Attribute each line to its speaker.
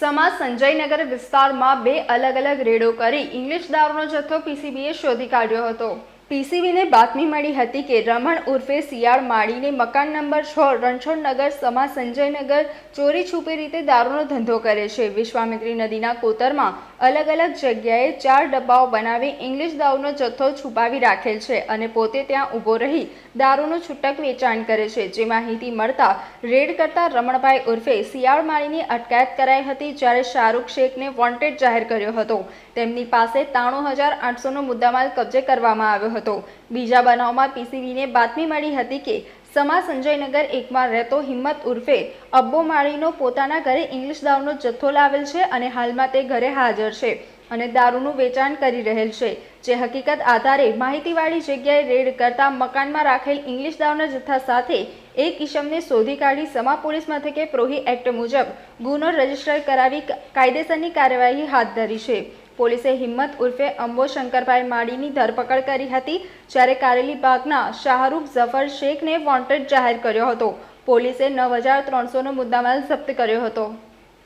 Speaker 1: સમાજ સંજયનગર વિસ્તારમાં બે અલગ અલગ રેડો કરી ઇંગ્લિશ દારૂનો જથ્થો પીસીબીએ શોધી કાઢ્યો હતો. પીસીબીને બાતમી મળી હતી કે રમણ ઉર્ફે શિયાળ માળીને મકાન નંબર છ રણછોડનગર સમા સંજયનગર ચોરી છુપી રીતે દારૂનો ધંધો કરે છે. વિશ્વામિત્રી નદીના કોતરમાં અલગ અલગ જગ્યાએ ચાર ડબ્બાઓ બનાવી ઇંગ્લિશ દારૂનો જથ્થો છુપાવી રાખેલ છે અને પોતે ત્યાં ઊભો રહી દારૂનું છૂટક વેચાણ કરે છે. જે માહિતી મળતા રેડ કરતા રમણભાઈ ઉર્ફે શિયાળ માળીની અટકાયત કરાઈ હતી જ્યારે શાહરૂખ શેખને વોન્ટેડ જાહેર કર્યો હતો. તેમની પાસે ત્રાણું હજાર આઠસોનો મુદ્દામાલ કબજે કરવામાં આવ્યો હતો. બીજા બનાવમાં પીસીબીને બાતમી મળી હતી કે સમા સંજયનગર એકમાં રહેતો હિંમત ઉર્ફે અબ્બો માળીનો પોતાના ઘરે ઇંગ્લિશ દારૂનો જથ્થો લાવેલ છે અને હાલમાં તે ઘરે હાજર છે અને દારૂનું વેચાણ કરી રહેલ છે. જે હકીકત આધારે માહિતીવાળી જગ્યાએ રેડ કરતા મકાનમાં રાખેલ ઇંગ્લિશ દારૂના જથ્થા સાથે એક ઈસમને શોધી કાઢી સમા પોલીસ મથકે પ્રોહી એક્ટ મુજબ ગુનો રજિસ્ટર કરાવી કાયદેસરની કાર્યવાહી હાથ ધરી છે. પોલીસે હિંમત ઉર્ફે અંબો શંકરભાઈ માળીની ધરપકડ કરી હતી જ્યારે કારેલી બાગના શાહરૂખ ઝફર શેખને વોન્ટેડ જાહેર કર્યો હતો. પોલીસે નવ હજાર ત્રણસોનો મુદ્દામાલ જપ્ત કર્યો હતો.